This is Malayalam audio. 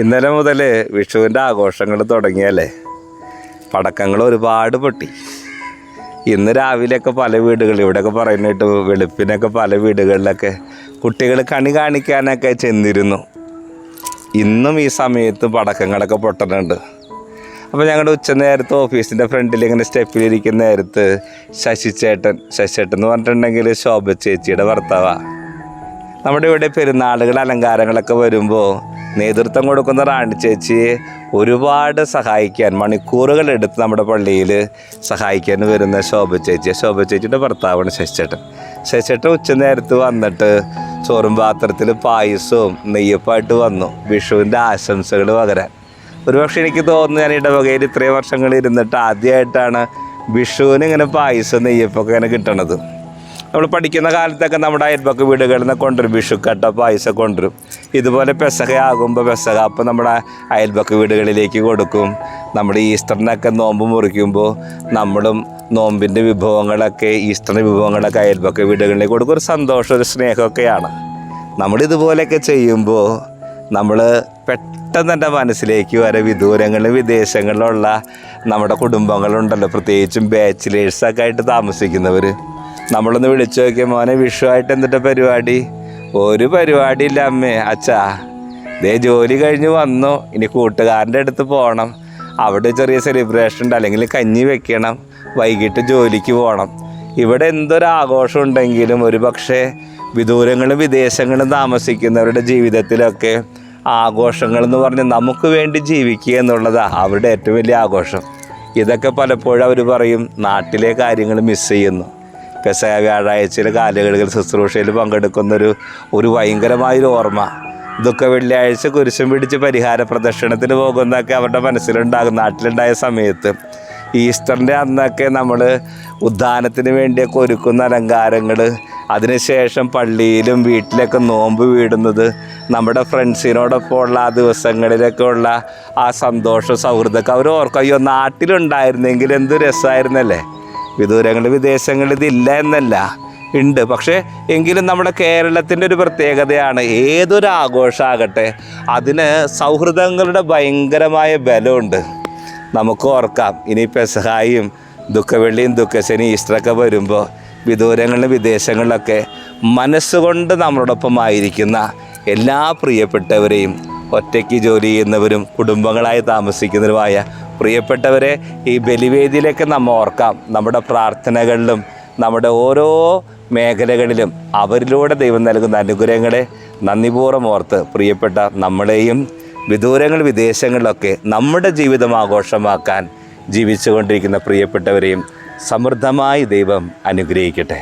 ഇന്നലെ മുതൽ വിഷുവിന്റെ ആഘോഷങ്ങൾ തുടങ്ങിയല്ലേ? പടക്കങ്ങൾ ഒരുപാട് പൊട്ടി. ഇന്ന് രാവിലെയൊക്കെ പല വീടുകളിൽ ഇവിടെയൊക്കെ പറയുന്നിട്ട് വെളുപ്പിനൊക്കെ പല വീടുകളിലൊക്കെ കുട്ടികൾ കണി കാണിക്കാനൊക്കെ ചെന്നിരുന്നു. ഇന്നും ഈ സമയത്ത് പടക്കങ്ങളൊക്കെ പൊട്ടുന്നുണ്ട് അപ്പോൾ ഞങ്ങളുടെ ഉച്ചനേരത്ത് ഓഫീസിന്റെ ഫ്രണ്ടിൽ ഇങ്ങനെ സ്റ്റെപ്പിലിരിക്കുന്ന നേരത്ത് ശശിചേട്ടൻ ശശിചേട്ടൻ എന്ന് പറഞ്ഞിട്ടുണ്ടെങ്കിൽ ശോഭ ചേച്ചിയുടെ ഭർത്താവാണ് നമ്മുടെ ഇവിടെ പെരുന്നാളുകൾ അലങ്കാരങ്ങളൊക്കെ വരുമ്പോൾ നേതൃത്വം കൊടുക്കുന്ന റാണി ചേച്ചി ഒരുപാട് സഹായിക്കാൻ മണിക്കൂറുകൾ എടുത്ത് നമ്മുടെ പള്ളിയിൽ സഹായിക്കാൻ വരുന്ന ശോഭ ചേച്ചി. ശോഭ ചേച്ചിയുടെ ഭർത്താവാണ് ശശിച്ചേട്ടൻ. ശശിച്ചേട്ടൻ ഉച്ചനേരത്ത് വന്നിട്ട് ചോറും പാത്രത്തിൽ പായസവും നെയ്യപ്പായിട്ട് വന്നു. വിഷുവിന്റെ ആശംസകൾ പകരാൻ. ഒരുപക്ഷെ എനിക്ക് തോന്നുന്നു ഞാൻ ഇടവകയിൽ ഇത്രയും വർഷങ്ങൾ ഇരുന്നിട്ട് ആദ്യമായിട്ടാണ് വിഷുവിന് ഇങ്ങനെ പായസം നെയ്യപ്പൊക്കെ ഇങ്ങനെ കിട്ടണത്. നമ്മൾ പഠിക്കുന്ന കാലത്തൊക്കെ നമ്മുടെ അയൽപ്പക്ക വീടുകളിൽ നിന്ന് കൊണ്ടുവരും വിഷുക്കട്ട പായസം കൊണ്ടുവരും. ഇതുപോലെ പെസക ആകുമ്പോൾ പെസക അപ്പം നമ്മുടെ അയൽപ്പക്ക വീടുകളിലേക്ക് കൊടുക്കും. നമ്മുടെ ഈസ്റ്ററിനൊക്കെ നോമ്പ് മുറിക്കുമ്പോൾ നമ്മളും നോമ്പിന്റെ വിഭവങ്ങളൊക്കെ ഈസ്റ്ററിന്റെ വിഭവങ്ങളൊക്കെ അയൽപ്പക്ക വീടുകളിലേക്ക് കൊടുക്കും. ഒരു സന്തോഷം ഒരു സ്നേഹമൊക്കെയാണ്. നമ്മളിതുപോലെയൊക്കെ ചെയ്യുമ്പോൾ നമ്മൾ പെട്ടെന്ന് തന്നെ മനസ്സിലേക്ക് വരെ വിദൂരങ്ങളിലും വിദേശങ്ങളിലുള്ള നമ്മുടെ കുടുംബങ്ങളുണ്ടല്ലോ പ്രത്യേകിച്ചും ബാച്ചിലേഴ്സൊക്കെ ആയിട്ട് താമസിക്കുന്നവർ നമ്മളൊന്ന് വിളിച്ചു നോക്കിയ മോനെ വിഷുവായിട്ട് എന്തിട്ട പരിപാടി? ഒരു പരിപാടിയില്ല അമ്മേ. അച്ഛാ ദേ ജോലി കഴിഞ്ഞ് വന്നു. ഇനി കൂട്ടുകാരന്റെ അടുത്ത് പോകണം അവിടെ ചെറിയ സെലിബ്രേഷൻ ഉണ്ട്. അല്ലെങ്കിൽ കഞ്ഞി വെക്കണം. വൈകിട്ട് ജോലിക്ക് പോകണം ഇവിടെ എന്തൊരു ആഘോഷം ഉണ്ടെങ്കിലും ഒരു പക്ഷേ വിദൂരങ്ങളും വിദേശങ്ങളും താമസിക്കുന്നവരുടെ ജീവിതത്തിലൊക്കെ ആഘോഷങ്ങൾ എന്ന് പറഞ്ഞ് നമുക്ക് വേണ്ടി ജീവിക്കുക എന്നുള്ളതാണ് അവരുടെ ഏറ്റവും വലിയ ആഘോഷം. ഇതൊക്കെ പലപ്പോഴും അവർ പറയും നാട്ടിലെ കാര്യങ്ങൾ മിസ് ചെയ്യുന്നു. പെസയ വ്യാഴാഴ്ചയിലെ കാലുകളിൽ ശുശ്രൂഷയിൽ പങ്കെടുക്കുന്നൊരു ഒരു ഭയങ്കരമായൊരു ഓർമ്മ. ഇതൊക്കെ വെള്ളിയാഴ്ച കുരിശും പിടിച്ച് പരിഹാര പ്രദക്ഷിണത്തിന് പോകുന്നതൊക്കെ അവരുടെ മനസ്സിലുണ്ടാകും നാട്ടിലുണ്ടായ സമയത്ത്. ഈസ്റ്ററിന്റെ അന്നൊക്കെ നമ്മൾ ഉദ്ധാനത്തിന് വേണ്ടിയൊക്കെ ഒരുക്കുന്ന അലങ്കാരങ്ങൾ അതിനുശേഷം പള്ളിയിലും വീട്ടിലൊക്കെ നോമ്പ് വീടുന്നത് നമ്മുടെ ഫ്രണ്ട്സിനോടൊപ്പം ഉള്ള ആ ദിവസങ്ങളിലൊക്കെ ഉള്ള ആ സന്തോഷ സൗഹൃദമൊക്കെ അവർ ഓർക്കും അയ്യോ നാട്ടിലുണ്ടായിരുന്നെങ്കിൽ എന്ത് രസമായിരുന്നല്ലേ? വിദൂരങ്ങളിൽ വിദേശങ്ങളിൽ ഇതില്ല എന്നല്ല. ഉണ്ട്. പക്ഷേ എങ്കിലും നമ്മുടെ കേരളത്തിന്റെ ഒരു പ്രത്യേകതയാണ് ഏതൊരു ആഘോഷമാകട്ടെ അതിന് സൗഹൃദങ്ങളുടെ ഭയങ്കരമായ ബലമുണ്ട്. നമുക്ക് ഓർക്കാം ഇനി പെസഹായും ദുഃഖവെള്ളിയും ദുഃഖശനി ഈസ്റ്ററൊക്കെ വരുമ്പോൾ വിദൂരങ്ങളിലും വിദേശങ്ങളിലൊക്കെ മനസ്സുകൊണ്ട് നമ്മളോടൊപ്പം ആയിരിക്കുന്ന എല്ലാ പ്രിയപ്പെട്ടവരെയും ഒറ്റയ്ക്ക് ജോലി ചെയ്യുന്നവരും കുടുംബങ്ങളായി താമസിക്കുന്നവരുമായ പ്രിയപ്പെട്ടവരെ ഈ ബലിവേദിയിലേക്ക് നമ്മൾ ഓർക്കാം. നമ്മുടെ പ്രാർത്ഥനകളിലും നമ്മുടെ ഓരോ മേഖലകളിലും അവരിലൂടെ ദൈവം നൽകുന്ന അനുഗ്രഹങ്ങളെ നന്ദിപൂർവം ഓർത്ത് പ്രിയപ്പെട്ട നമ്മളെയും വിദൂരങ്ങൾ വിദേശങ്ങളിലൊക്കെ നമ്മുടെ ജീവിതം ആഘോഷമാക്കാൻ ജീവിച്ചുകൊണ്ടിരിക്കുന്ന പ്രിയപ്പെട്ടവരെയും സമൃദ്ധമായി ദൈവം അനുഗ്രഹിക്കട്ടെ.